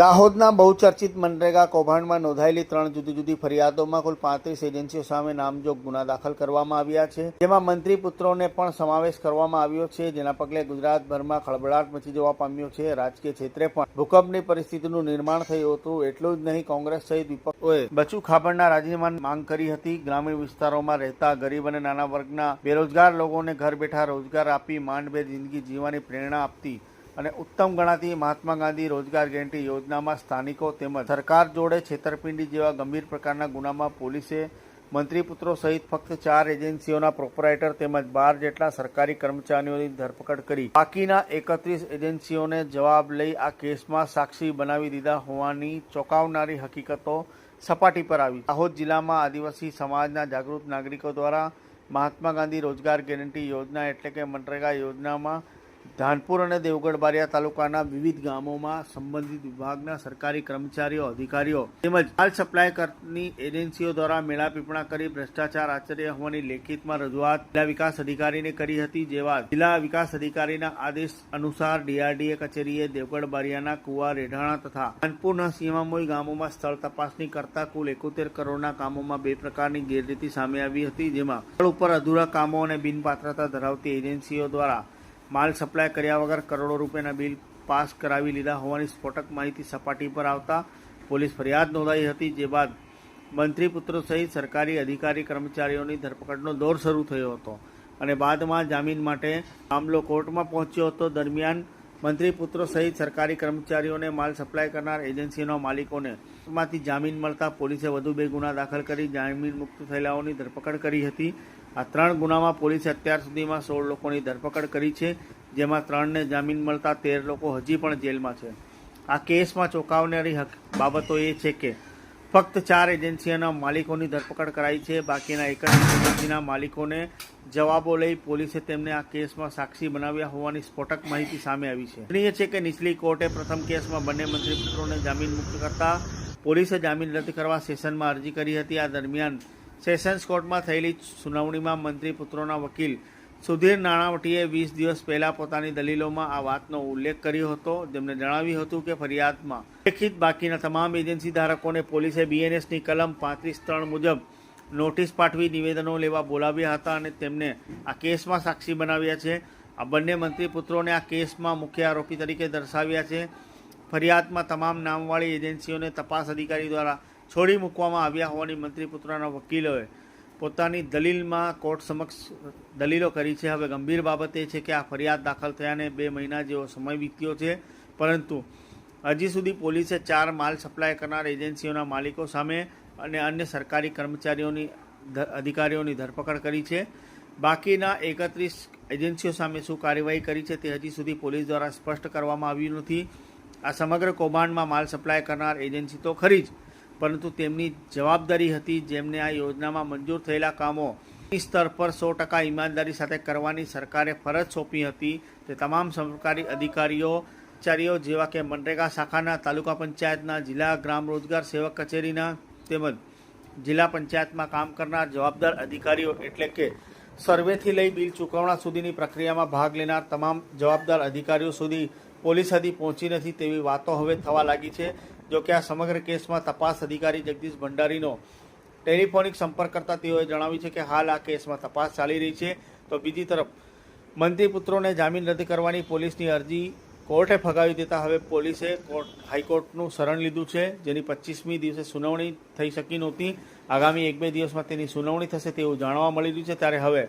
દાહોદના બહુચર્ચિત મનરેગા કૌભાંડમાં નોંધાયેલી ત્રણ જુદી જુદી ફરિયાદોમાં કુલ પાંત્રીસ એજન્સીઓ સામે નામજોગ ગુના દાખલ કરવામાં આવ્યા છે. જેમાં મંત્રી પુત્રોને પણ સમાવેશ કરવામાં આવ્યો છે, જેના પગલે ગુજરાતભરમાં ખળબળાટ મચી જવા પામ્યો છે. રાજકીય ક્ષેત્રે પણ ભૂકંપની પરિસ્થિતિનું નિર્માણ થયું હતું, એટલું જ નહીં, કોંગ્રેસ સહિત વિપક્ષોએ બચુ ખાબડના રાજીનામાની માંગ કરી હતી. ગ્રામીણ વિસ્તારોમાં રહેતા ગરીબ અને નાના વર્ગના બેરોજગાર લોકોને ઘર બેઠા રોજગાર આપી માંડભેર જિંદગી જીવવાની પ્રેરણા આપતી અને ઉત્તમ ગણાતી મહાત્મા ગાંધી રોજગાર ગેરંટી યોજનામાં સ્થાનિકો તેમજ સરકાર જોડે છેતરપિંડી જેવા ગંભીર પ્રકારના ગુનામાં પોલીસે મંત્રીપુત્રો સહિત ફક્ત ચાર એજન્સીઓના પ્રોપરાઇટર તેમજ બાર જેટલા સરકારી કર્મચારીઓની ધરપકડ કરી. બાકીના એકત્રીસ એજન્સીઓને જવાબ લઈ આ કેસમાં સાક્ષી બનાવી દીધા હોવાની ચોંકાવનારી હકીકતો સપાટી પર આવી. દાહોદ જિલ્લામાં આદિવાસી સમાજના જાગૃત નાગરિકો દ્વારા મહાત્મા ગાંધી રોજગાર ગેરંટી યોજના એટલે કે મનરેગા યોજનામાં ધાનપુર અને દેવગઢ બારિયા તાલુકાના વિવિધ ગામોમાં સંબંધિત વિભાગના સરકારી કર્મચારીઓ, અધિકારીઓ તેમજ માલ સપ્લાયરની એજન્સીઓ દ્વારા મેળાપીપણા કરી ભ્રષ્ટાચાર આચર્ય હોવાની લેખિતમાં રજૂઆત જિલ્લા વિકાસ અધિકારીને કરી હતી, જેવા જિલ્લા વિકાસ અધિકારીના આદેશ અનુસાર ડીઆરડીએ કચેરીએ દેવગઢ બારિયાના કુવા, રેઢાણા તથા ધાનપુરના સીમામોઈ ગામોમાં સ્થળ તપાસણી કરતા કુલ એકોતેર કરોડના કામોમાં બે પ્રકારની ગેરરીતિ સામે આવી હતી, જેમાં સ્થળ ઉપર અધૂરા કામો અને બિનપાત્રતા ધરાવતી એજન્સીઓ દ્વારા માલ સપ્લાય કર્યા વગર કરોડો રૂપિયાના બિલ પાસ કરાવી લીધા હોવાની સ્ફોટક માહિતી સપાટી પર આવતા પોલીસ ફરિયાદ નોંધાઈ હતી, જે બાદ મંત્રીપુત્રો સહિત સરકારી અધિકારી કર્મચારીઓની ધરપકડનો દોર શરૂ થયો હતો અને બાદમાં જામીન માટે મામલો કોર્ટમાં પહોંચ્યો હતો. દરમિયાન મંત્રીપુત્રો સહિત સરકારી કર્મચારીઓને માલ સપ્લાય કરનાર એજન્સીના માલિકોને માંથી જામીન મળતા પોલીસે વધુ બે ગુના દાખલ કરી જામીન મુક્ત થયેલાઓની ધરપકડ કરી હતી. આ ત્રણ ગુનામાં પોલીસે અત્યાર સુધીમાં સોળ લોકોની ધરપકડ કરી છે, જેમાં ત્રણને જામીન મળતા તેર લોકો હજી પણ જેલમાં છે. આ કેસમાં ચોંકાવનારી બાબતો એ છે કે ફક્ત ચાર એજન્સીઓના માલિકોની ધરપકડ કરાઈ છે. બાકીના એકત્રીસ એજન્સીના માલિકોને જવાબો લઈ પોલીસે તેમને આ કેસમાં સાક્ષી બનાવ્યા હોવાની સ્ફોટક માહિતી સામે આવી છે. નોંધનીય છે કે નીચલી કોર્ટે પ્રથમ કેસમાં બંને મંત્રીપુત્રોને જામીન મુક્ત કરતા પોલીસે જામીન રદ કરવા સેશનમાં અરજી કરી હતી. આ દરમિયાન સેશન્સ કોર્ટમાં થયેલી સુનાવણીમાં મંત્રીપુત્રોના વકીલ સુધીર નાણાવટીએ વીસ દિવસ પહેલાં પોતાની દલીલોમાં આ વાતનો ઉલ્લેખ કર્યો હતો. જેમણે જણાવ્યું હતું કે ફરિયાદમાં લેખિત બાકીના તમામ એજન્સી ધારકોને પોલીસે બીએનએસની કલમ પાંત્રીસ ત્રણ મુજબ નોટિસ પાઠવી નિવેદનો લેવા બોલાવ્યા હતા અને તેમને આ કેસમાં સાક્ષી બનાવ્યા છે. આ બંને મંત્રીપુત્રોને આ કેસમાં મુખ્ય આરોપી તરીકે દર્શાવ્યા છે. ફરિયાદમાં તમામ નામવાળી એજન્સીઓને તપાસ અધિકારી દ્વારા છોડી મૂકવામાં આવ્યા હોવાની મંત્રીપુત્રના વકીલોએ પોતાની દલીલમાં કોર્ટ સમક્ષ દલીલો કરી છે. હવે ગંભીર બાબત એ છે કે આ ફરિયાદ દાખલ થયાને બે મહિના જેવો સમય વીત્યો છે. પરંતુ હજી સુધી પોલીસે ચાર માલ સપ્લાય કરનાર એજન્સીઓના માલિકો સામે અને અન્ય સરકારી કર્મચારીઓની અધિકારીઓની ધરપકડ કરી છે. બાકીના એકત્રીસ એજન્સીઓ સામે શું કાર્યવાહી કરી છે તે હજી સુધી પોલીસ દ્વારા સ્પષ્ટ કરવામાં આવ્યું નથી. આ સમગ્ર કૌભાંડમાં માલ સપ્લાય કરનાર એજન્સી તો ખરી જ. પરંતુ તેમની જવાબદારી હતી જેમને આ યોજનામાં મંજૂર થયેલા કામો સ્તર પર સો ટકા ઈમાનદારી સાથે કરવાની સરકારે ફરજ સોંપી હતી. તે તમામ સરકારી અધિકારીઓ, કર્મચારીઓ જેવા કે મનરેગા શાખાના, તાલુકા પંચાયતના, જિલ્લા ગ્રામ રોજગાર સેવક કચેરીના તેમજ જિલ્લા પંચાયતમાં કામ કરનાર જવાબદાર અધિકારીઓ એટલે કે સર્વેથી લઈ બિલ ચૂકવણા સુધીની પ્રક્રિયામાં ભાગ લેનાર તમામ જવાબદાર અધિકારીઓ સુધી પોલીસ હજી પહોંચી નથી તેવી વાતો હવે થવા લાગી છે. જો કે આ સમગ્ર કેસમાં તપાસ અધિકારી જગદીશ ભંડારીનો ટેલિફોનિક સંપર્ક કરતા તેઓએ જણાવ્યું છે કે હાલ આ કેસમાં તપાસ ચાલી રહી છે. તો બીજી તરફ મંત્રીપુત્રોને જામીન રદ કરવાની પોલીસની અરજી કોર્ટે ફગાવી દેતા હવે પોલીસે કોર્ટ, હાઈકોર્ટનું શરણ લીધું છે, જેની પચીસમી દિવસે સુનાવણી થઈ શકી નહોતી. આગામી એક બે દિવસમાં તેની સુનાવણી થશે તેવું જાણવા મળી રહ્યું છે. ત્યારે હવે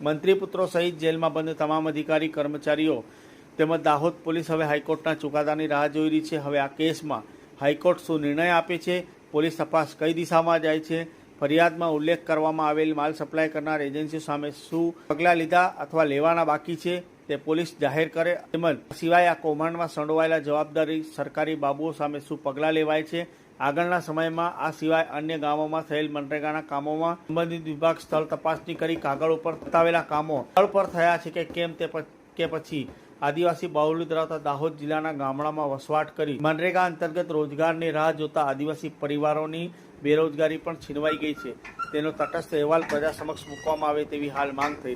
મંત્રીપુત્રો સહિત જેલમાં બંધ તમામ અધિકારી, કર્મચારીઓ તેમજ દાહોદ પોલીસ હવે હાઈકોર્ટના ચુકાદાની રાહ જોઈ રહી છે. હવે આ કેસમાં હાઈકોર્ટ શું નિર્ણય આપે છે? પોલીસ તપાસ કઈ દિશામાં જાય છે? ફરિયાદમાં ઉલ્લેખ કરવામાં આવેલ માલ સપ્લાય કરનાર એજન્સીઓ સામે શું પગલાં લીધા અથવા લેવાના બાકી છે તે પોલીસ જાહેર કરે? તેમજ સિવાય આ કૌભાંડમાં સંડોવાયેલા જવાબદારી સરકારી બાબુઓ સામે શું પગલાં લેવાય છે? આગળના સમયમાં આ સિવાય અન્ય ગામોમાં થયેલ મનરેગાના કામોમાં સંબંધિત વિભાગ સ્થળ તપાસણી કરી કાગળ ઉપર બતાવેલા કામો સ્થળ પર થયા છે કે કેમ તે કે પછી? આદિવાસી બાહુલ્ય ધરાવતા દાહોદ જિલ્લાના ગામડામાં વસવાટ કરી મનરેગા અંતર્ગત રોજગારની રાહ જોતા આદિવાસી પરિવારોની બેરોજગારી પણ છીનવાઈ ગઈ છે. તેનો તટસ્થ અહેવાલ પ્રજા સમક્ષ મૂકવામાં આવે તેવી હાલ માંગ થઈ રહી